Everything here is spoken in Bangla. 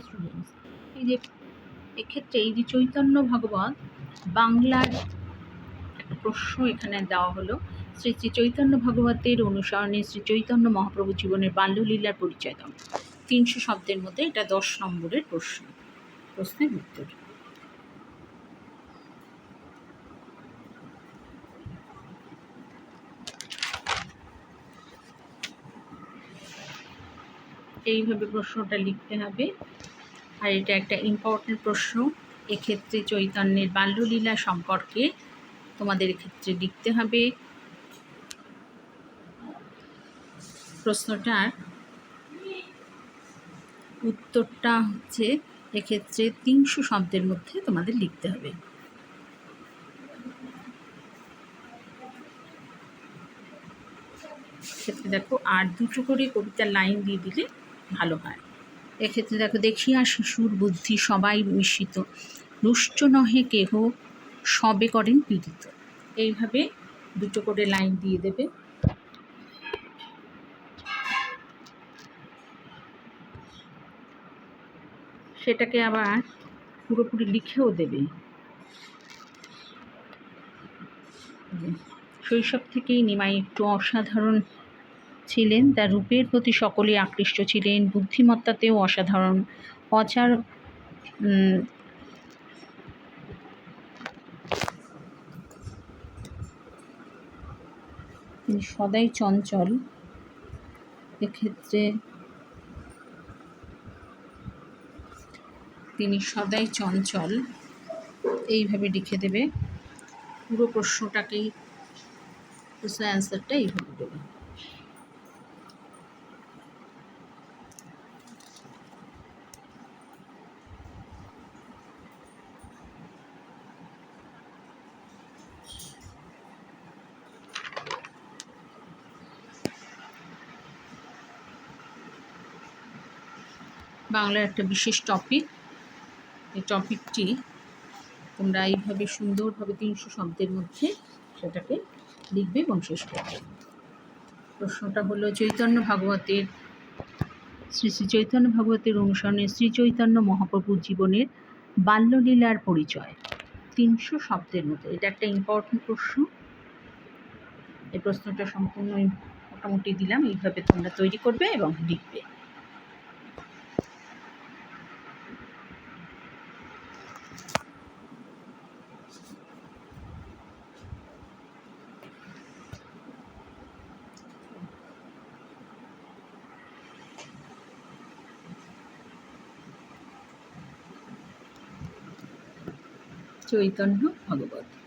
স্টুডেন্টস এই যে, এক্ষেত্রে এই যে চৈতন্য ভগবত বাংলার একটা প্রশ্ন এখানে দেওয়া হলো। শ্রী শ্রী চৈতন্য ভগবতের অনুসরণে শ্রী চৈতন্য মহাপ্রভু জীবনের বাল্যলীলার পরিচয় দাও। তিনশো শব্দের মধ্যে এটা দশ নম্বরের প্রশ্ন। প্রশ্নের উত্তর। এইভাবে প্রশ্নটা লিখতে হবে। আর এটা একটা ইম্পর্টেন্ট প্রশ্ন। এক্ষেত্রে চৈতন্যের বাল্যলীলা সম্পর্কে তোমাদের ক্ষেত্রে লিখতে হবে। প্রশ্নটার উত্তরটা হচ্ছে, এক্ষেত্রে তিনশো শব্দের মধ্যে তোমাদের লিখতে হবে। ক্ষেত্রে দেখো, আর দুটো করে কবিতার লাইন দিয়ে দিলে ভালো হয়। এক্ষেত্রে দেখো, দেখিয়া শিশুর বুদ্ধি সবাই মিশ্রিত। রুষ্ট নহে কেহ, সবে করেন পীড়িত। এইভাবে দুটো করে লাইন দিয়ে দেবে। সেটাকে আবার পুরোপুরি লিখেও দেবে। শৈশব থেকেই নিমাই একটু অসাধারণ ছিলেন, তার রূপের প্রতি সকলেই আকৃষ্ট ছিলেন, বুদ্ধিমত্তাতেও অসাধারণ। অচার সদাই চঞ্চল। এক্ষেত্রে তিনি সদাই চঞ্চল। এইভাবে লিখে দেবে। পুরো প্রশ্নটাকেই, প্রশ্নের অ্যান্সারটা এইভাবে দেবে। বাংলার একটা বিশেষ টপিক এই টপিকটি তোমরা এইভাবে সুন্দরভাবে তিনশো শব্দের মধ্যে সেটাকে লিখবে এবং শেষ করবে। প্রশ্নটা হলো, চৈতন্য ভাগবতের শ্রী শ্রী চৈতন্য ভাগবতের অনুসরণে শ্রী চৈতন্য মহাপ্রভুর জীবনের বাল্যলীলার পরিচয়। তিনশো শব্দের মধ্যে, এটা একটা ইম্পর্টেন্ট প্রশ্ন। এই প্রশ্নটা সম্পূর্ণ মোটামুটি দিলাম, এইভাবে তোমরা তৈরি করবে এবং লিখবে। চৈতন্য ভগবত।